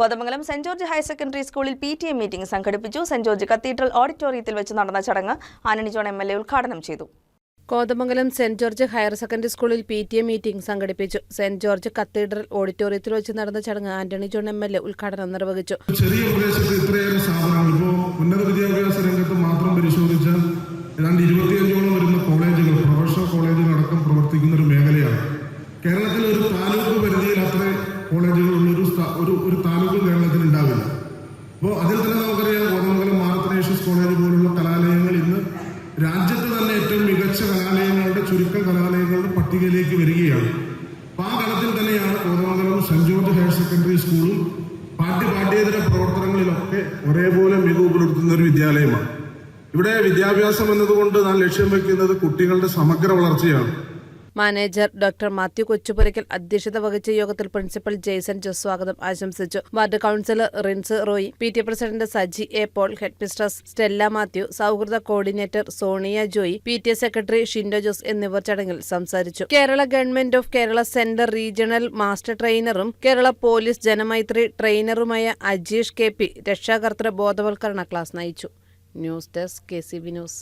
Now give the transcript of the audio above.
Kothamangalam saint George higher secondary സ്കൂളിൽ P T A meeting സംഘടിപ്പിച്ചു. Saint George cathedral ഓഡിറ്റോറിയത്തിൽ വെച്ച് നടന്ന ചടങ്ങ് Antony John M L A ഉദ്ഘാടനം ചെയ്തു. Kothamangalam saint George higher secondary സ്കൂളിൽ പി ടി എ മീറ്റിംഗ് സംഘടിപ്പിച്ചു. സെന്റ് ജോർജ് കത്തീഡ്രൽ ഓഡിറ്റോറിയത്തിൽ വെച്ച് നടന്ന ചടങ്ങ് Antony John M L A ഉദ്ഘാടനം നിർവഹിച്ചു. ചെറിയ പ്രദേശത്ത് ഇത്രയേറെ സ്ഥാപനങ്ങൾ ഇപ്പോൾ ഉന്നത വിദ്യാഭ്യാസ രംഗത്ത് മാത്രം പരിശോധിച്ചാൽ ഏതാണ്ട് ഇരുപത്തിയഞ്ചോളം വരുന്ന കോളേജുകൾ പ്രൊഫഷണൽ കോളേജുകൾ അടക്കം പ്രവർത്തിക്കുന്ന ഒരു മേഖലയാണ്. കേരളത്തിൽ ഒരു താലൂക്ക് പരിധിയിൽ അത്ര കോളേജുകളുള്ള ഒരു ഒരു ഒരു താലൂക്ക് കേരളത്തിൽ ഉണ്ടാവില്ല. അപ്പോൾ അതിൽ തന്നെ നമുക്കറിയാം കോതമംഗലം മാർത്തനേഷ്യസ് കോളേജ് പോലുള്ള കലാലയങ്ങൾ ഇന്ന് രാജ്യത്ത് തന്നെ ഏറ്റവും മികച്ച കലാലയങ്ങളുടെ ചുരുക്കം കലാലയങ്ങളുടെ പട്ടികയിലേക്ക് വരികയാണ്. അപ്പൊ ആ കളത്തിൽ തന്നെയാണ് Kothamangalam saint George higher secondary സ്കൂളും പാഠ്യ പാഠ്യേതര പ്രവർത്തനങ്ങളിലൊക്കെ ഒരേപോലെ മികവ് പുലർത്തുന്ന ഒരു വിദ്യാലയമാണ്. ഇവിടെ വിദ്യാഭ്യാസം എന്നതുകൊണ്ട് നാം ലക്ഷ്യം വെക്കുന്നത് കുട്ടികളുടെ സമഗ്ര വളർച്ചയാണ്. മാനേജർ ഡോക്ടർ മാത്യു കൊച്ചുപുരയ്ക്കൽ അധ്യക്ഷത വഹിച്ച യോഗത്തിൽ പ്രിൻസിപ്പൽ ജെയ്സൺ ജോസ് സ്വാഗതം ആശംസിച്ചു. Ward councillor Rins Roy P T president Saji A Paul head mistress Stella Mathew സൗഹൃദ coordinator Sonia Joy P T secretary Shindo Jose എന്നിവർ ചടങ്ങിൽ സംസാരിച്ചു. Kerala government of Kerala centre regional master ട്രെയിനറും Kerala police Janamaithri ട്രെയിനറുമായ Ajeesh K P രക്ഷാകർത്തൃ ബോധവൽക്കരണ class നയിച്ചു. News desk K C V news.